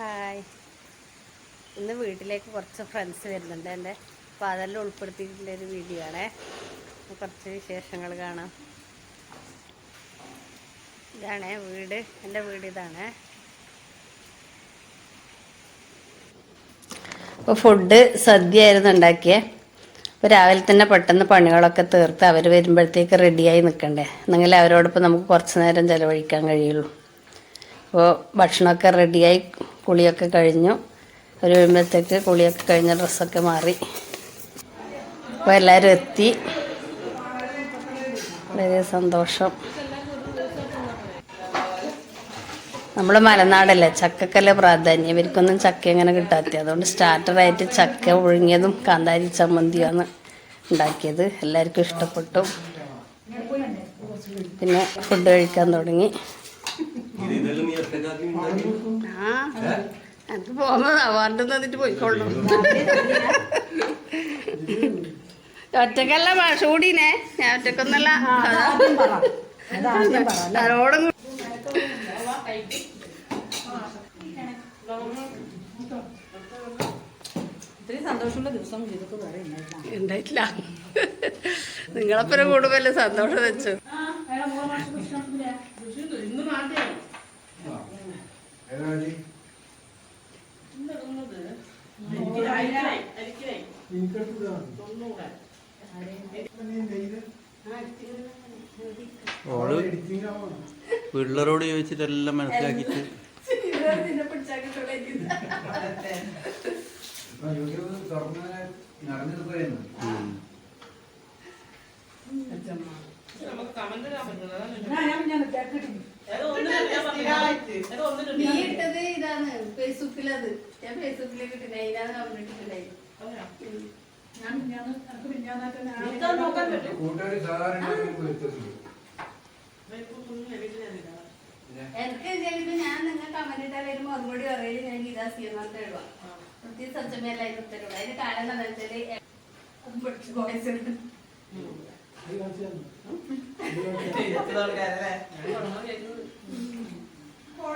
Hi. ഇന്ന് വീട്ടിലേക്ക് കുറച്ച് ഫ്രണ്ട്സ് വരുന്നുണ്ട് എന്റെ അപ്പോൾ അതെല്ലാം ഉൾപ്പെടുത്തിയിട്ടുള്ള ഒരു വീഡിയോ ആണേ. കുറച്ച് വിശേഷങ്ങൾ കാണാം. ഇതാണ് വീട്. എന്റെ വീട് ഇതാണേ. അപ്പോൾ ഫുഡ് സദ്യ ആയിരുന്നു ഉണ്ടാക്കിയേ. അപ്പോൾ രാവിലെ തന്നെ പെട്ടെന്ന് പണികളൊക്കെ തീർത്ത് അവർ വരുമ്പോഴത്തേക്ക് റെഡിയായി നിൽക്കണ്ടേ. എന്നെങ്കിൽ അവരോടൊപ്പം നമുക്ക് കുറച്ച് നേരം ചിലവഴിക്കാൻ കഴിയുള്ളൂ. അപ്പോൾ ഭക്ഷണമൊക്കെ റെഡിയായി കുളിയൊക്കെ കഴിഞ്ഞു. ഒരു വരുമ്പോഴത്തേക്ക് കുളിയൊക്കെ കഴിഞ്ഞ ഡ്രസ്സൊക്കെ മാറി. അപ്പോൾ എല്ലാവരും എത്തി. വളരെ സന്തോഷം. നമ്മൾ മലനാടല്ലേ? ചക്കക്കല്ലേ പ്രാധാന്യം. ഇവർക്കൊന്നും ചക്ക എങ്ങനെ കിട്ടാത്ത അതുകൊണ്ട് സ്റ്റാർട്ടറായിട്ട് ചക്ക ഒഴുങ്ങിയതും കാന്താരി ചമ്മന്തിയാണ് ഉണ്ടാക്കിയത്. എല്ലാവർക്കും ഇഷ്ടപ്പെട്ടു. പിന്നെ ഫുഡ് കഴിക്കാൻ തുടങ്ങി. ആ തന്നിട്ട് ഒറ്റക്കല്ല ഷൂടീനെ ഞാൻ ഒറ്റക്കൊന്നല്ല. ആരോടും ഉണ്ടായിട്ടില്ല. നിങ്ങളപ്പുറം കൂടുതൽ സന്തോഷം വെച്ചു. ഓൾ പിള്ളേരോട് ചോദിച്ചിട്ടെല്ലാം മനസ്സിലാക്കിയിട്ട്. യൂട്യൂബ് ഫേസ്ബുക്കിലത് ഞാൻ ഫേസ്ബുക്കിലേക്ക് ഇട്ടില്ല ഇതാണ് കണ്ടിട്ടില്ലായി കൂട്ടുകാർ സാധാരണ വിളിച്ചിട്ടുണ്ട് എനിക്ക് ചെയ്തിട്ട് ഞാൻ നിങ്ങൾ കമന്റ് ഇട്ടാൽ ഒരു മറുപടി പറയൽ ഞാൻ ഗീതാ സീർമാർട്ട് എഴുതാം പ്രത്യേകിച്ച് സച്ചമേലായി ഉത്തരവുള്ളൂ അതിന് കാരണം എന്താ വെച്ചാൽ വോയിസ് ഞാൻ കുറച്ച്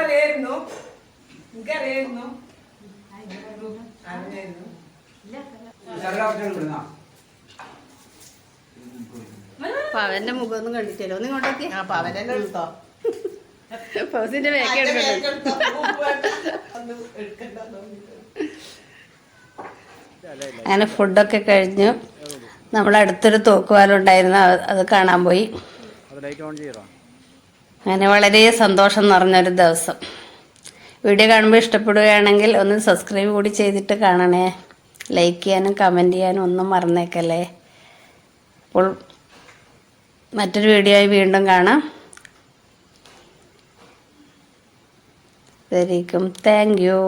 അറിയായിരുന്നു. എനിക്കറിയായിരുന്നു അറിയായിരുന്നു സർവ അപ്പൊ അവന്റെ മുഖം ഒന്നും കണ്ടിട്ടില്ല. ഒന്ന് ഇങ്ങോട്ടേക്ക്. ആ പവന്റെ എടുത്തോ? പവസിന്റെ വേക്ക അങ്ങനെ ഫുഡൊക്കെ കഴിഞ്ഞു നമ്മളടുത്തൊരു തോക്കുവാലുണ്ടായിരുന്നു. അത് അത് കാണാൻ പോയി. അങ്ങനെ വളരെ സന്തോഷം നിറഞ്ഞൊരു ദിവസം. വീഡിയോ കാണുമ്പോൾ ഇഷ്ടപ്പെടുകയാണെങ്കിൽ ഒന്ന് സബ്സ്ക്രൈബ് കൂടി ചെയ്തിട്ട് കാണണേ. ലൈക്ക് ചെയ്യാനും കമന്റ് ചെയ്യാനും ഒന്നും മറന്നേക്കല്ലേ. അപ്പോൾ മറ്റൊരു വീഡിയോ ആയി വീണ്ടും കാണാം. ശരിക്കും താങ്ക് യു